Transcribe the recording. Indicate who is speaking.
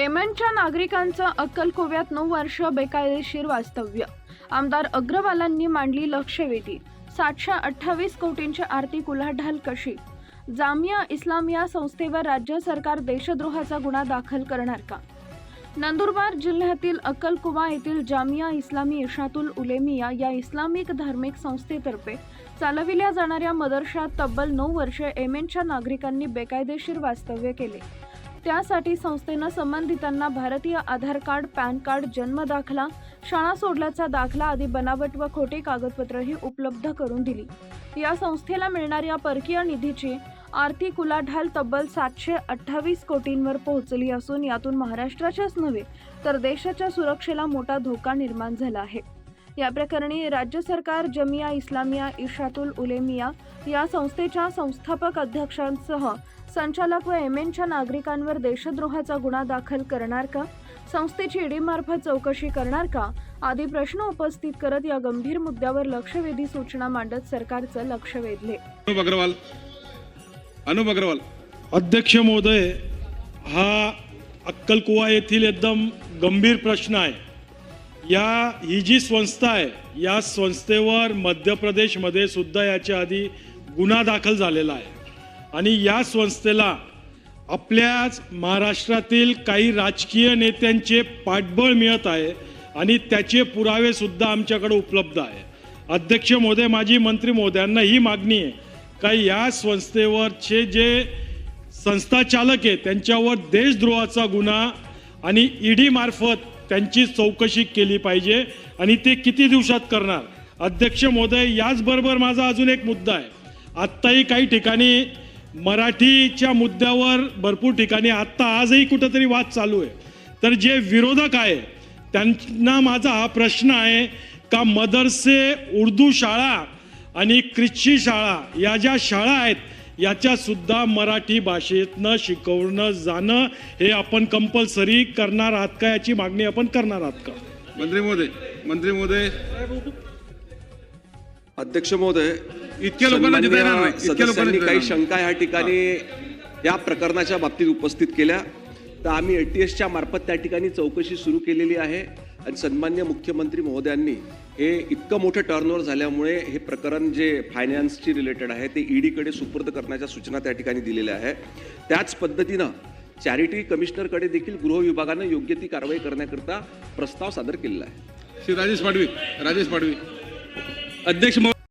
Speaker 1: येमेनच्या नागरिकांचं अक्कलकोव्यात नऊ वर्ष बेकायदेशीर वास्तव्य. आमदार अग्रवालांनी मांडली लक्षवेधी. सातशे अठ्ठावीस कोटींची आर्थिक उलाढाल कशी? जामिया इस्लामिया संस्थेवर राज्य सरकार देशद्रोहाचा गुन्हा दाखल करणार का? नंदुरबार जिल्ह्यातील अक्कलकुवा येथील जामिया इस्लामी इशातुल उलेमिया या इस्लामिक धार्मिक संस्थेतर्फे चालविल्या जाणाऱ्या मदरशात तब्बल नऊ वर्षे एमेनच्या नागरिकांनी बेकायदेशीर वास्तव्य केले. त्यासाठी संस्थेनं संबंधितांना भारतीय आधार कार्ड पॅन कार्ड जन्म दाखला शाळा सोडल्याचा दाखला आदी बनावट व खोटे कागदपत्रही उपलब्ध करून दिली. या संस्थेला मिळणाऱ्या परकीय निधीची आर्थिक उलाढाल तब्बल सातशे अठ्ठावीस कोटींवर पोहोचली असून यातून महाराष्ट्राच्याच नव्हे तर देशाच्या सुरक्षेला मोठा धोका निर्माण झाला आहे. या प्रकरणी राज्य सरकार जमिया इस्लामिया इशातुल उलेमिया या संस्थेच्या संस्थापक अध्यक्षांसह संचालक व एम एनच्या नागरिकांवर देशद्रोहाचा गुन्हा दाखल करणार का? संस्थेची ईडीमार्फत चौकशी करणार का? आदी प्रश्न उपस्थित करत या गंभीर मुद्द्यावर लक्षवेधी सूचना मांडत सरकारचं लक्ष वेधले.
Speaker 2: अनुप अग्रवाल अनुप अग्रवाल
Speaker 3: अध्यक्ष महोदय हा अक्कलकुवा येथील एकदम गंभीर प्रश्न आहे. या ही जी संस्था आहे या संस्थेवर मध्य प्रदेशमध्ये सुद्धा याच्या आधी गुन्हा दाखल झालेला आहे. आणि या संस्थेला आपल्याच महाराष्ट्रातील काही राजकीय नेत्यांचे पाठबळ मिळत आहे आणि त्याचे पुरावेसुद्धा आमच्याकडे उपलब्ध आहे. अध्यक्ष महोदय माजी मंत्री महोदयांना ही मागणी आहे का या संस्थेवरचे जे संस्थाचालक आहे त्यांच्यावर देशद्रोहाचा गुन्हा आणि ईडी मार्फत त्यांची चौकशी केली पाहिजे आणि ते किती दिवसात करणार? अध्यक्ष महोदय याचबरोबर माझा अजून एक मुद्दा आहे. आत्ताही काही ठिकाणी मराठीच्या मुद्द्यावर भरपूर ठिकाणी आत्ता आजही कुठंतरी वाद चालू आहे. तर जे विरोधक आहे त्यांना माझा हा प्रश्न आहे का मदरसे उर्दू शाळा आणि ख्रिश्ची शाळा या ज्या शाळा आहेत याच्या सुद्धा मराठी भाषेतनं शिकवणं जाणं हे आपण कंपल्सरी करणार आहात का? याची मागणी आपण करणार आहात का?
Speaker 2: मंत्री महोदय मंत्री महोदय.
Speaker 4: अध्यक्ष महोदय
Speaker 2: इतक्या लोकांना जिता येणार नाही. इतक्या लोकांना
Speaker 4: काही. शंका ह्या ठिकाणी या प्रकरणाच्या बाबतीत उपस्थित केल्या. तर आम्ही एटीएसच्या मार्फत त्या ठिकाणी चौकशी सुरू केलेली आहे. आणि सन्मान्य मुख्यमंत्री महोदयांनी हे इतकं मोठं टर्नओव्हर झाल्यामुळे हे प्रकरण जे फायनान्सची रिलेटेड आहे ते ईडीकडे सुपूर्द करण्याच्या सूचना त्या ठिकाणी दिलेल्या आहे. त्याच पद्धतीनं चॅरिटी कमिशनरकडे देखील गृह विभागानं योग्य ती कारवाई करण्याकरता प्रस्ताव सादर केलेला आहे.
Speaker 2: श्री राजेश पाडवी राजेश पाडवी.
Speaker 5: अध्यक्ष